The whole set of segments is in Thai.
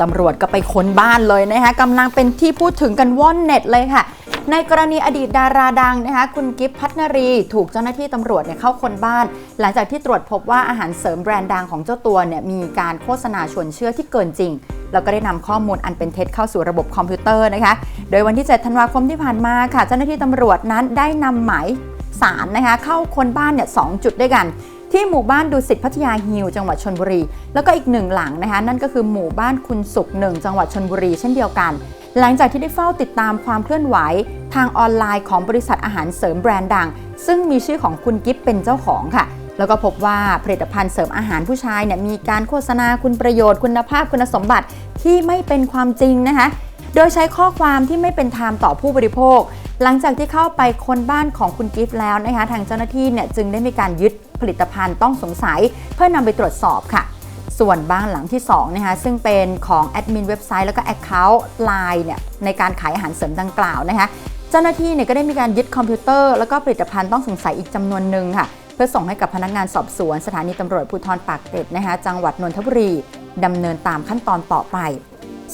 ตำรวจก็ไปค้นบ้านเลยนะคะกำลังเป็นที่พูดถึงกันว่อนเน็ตเลยค่ะ ในกรณีอดีตดาราดังนะคะคุณกิฟต์พัฒนรี ถูกเจ้าหน้าที่ตำรวจเนี่ยเข้าค้นบ้าน หลังจากที่ตรวจพบว่าอาหารเสริมแบรนด์ดังของเจ้าตัวเนี่ยมีการโฆษณาชวนเชื่อที่เกินจริงแล้วก็ได้นำข้อมูลอันเป็นเท็จเข้าสู่ระบบคอมพิวเตอร์นะคะ โดยวันที่ 7 ธันวาคมที่ผ่านมาค่ะ เจ้าหน้าที่ตำรวจนั้นได้นำหมายสารนะคะ เข้าค้นบ้านเนี่ยสองจุดด้วยกัน ที่หมู่บ้านดุสิตพัทยาฮิลจังหวัดชนบุรี แล้วก็อีกหนึ่งหลังนะคะ นั่นก็คือหมู่บ้านคุณสุขหนึ่งจังหวัดชนบุรีเช่นเดียวกัน หลังจากที่ได้เฝ้าติดตามความเคลื่อนไหว ทางออนไลน์ของบริษัทอาหารเสริมแบรนด์ดัง ซึ่งมีชื่อของคุณกิฟเป็นเจ้าของค่ะแล้วก็พบว่าผลิตภัณฑ์เสริมอาหารผู้ชายเนี่ยมีการโฆษณาคุณประโยชน์คุณภาพคุณสมบัติที่ไม่เป็นความจริงนะคะ โดยใช้ข้อความที่ไม่เป็นธรรมต่อผู้บริโภค หลังจากที่เข้าไปค้นบ้านของคุณกิฟต์แล้วนะคะ ทางเจ้าหน้าที่เนี่ยจึงได้มีการยึด ผลิตภัณฑ์ต้องสงสัยเพื่อนำไปตรวจสอบค่ะ ส่วนบ้านหลังที่2นะคะซึ่งเป็นของแอดมินเว็บไซต์แล้วก็ Account Line เนี่ยในการขายอาหารเสริมดังกล่าวนะคะเจ้าหน้าที่เนี่ยก็ได้มีการยึดคอมพิวเตอร์แล้วก็ผลิตภัณฑ์ต้องสงสัยอีกจำนวนหนึ่งค่ะเพื่อส่งให้กับพนักงานสอบสวนสถานีตำรวจภูธรปากเกร็ดนะคะจังหวัดนนทบุรีดำเนินตามขั้นตอนต่อไป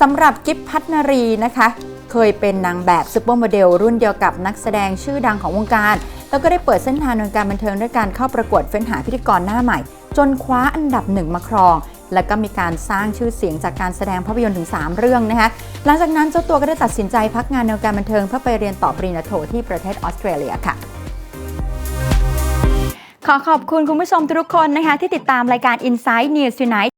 สำหรับกิฟพัฒนารีนะคะ เคยเป็นนางแบบซูเปอร์โมเดลรุ่นเดียวกับนักแสดงชื่อดังของวงการ แล้วก็ได้เปิดเส้นทางในการบันเทิงด้วยการเข้าประกวดเฟ้นหาพิธีกรหน้าใหม่ จนคว้าอันดับหนึ่งมาครอง แล้วก็มีการสร้างชื่อเสียงจากการแสดงภาพยนตร์ถึง 3 เรื่องนะคะหลังจากนั้นเจ้าตัวก็ได้ตัดสินใจพักงานในการบันเทิงเพื่อไปเรียนต่อปริญญาโทที่ประเทศออสเตรเลียค่ะขอขอบคุณคุณผู้ชมทุกคนนะคะที่ติดตามรายการ Inside News Tonight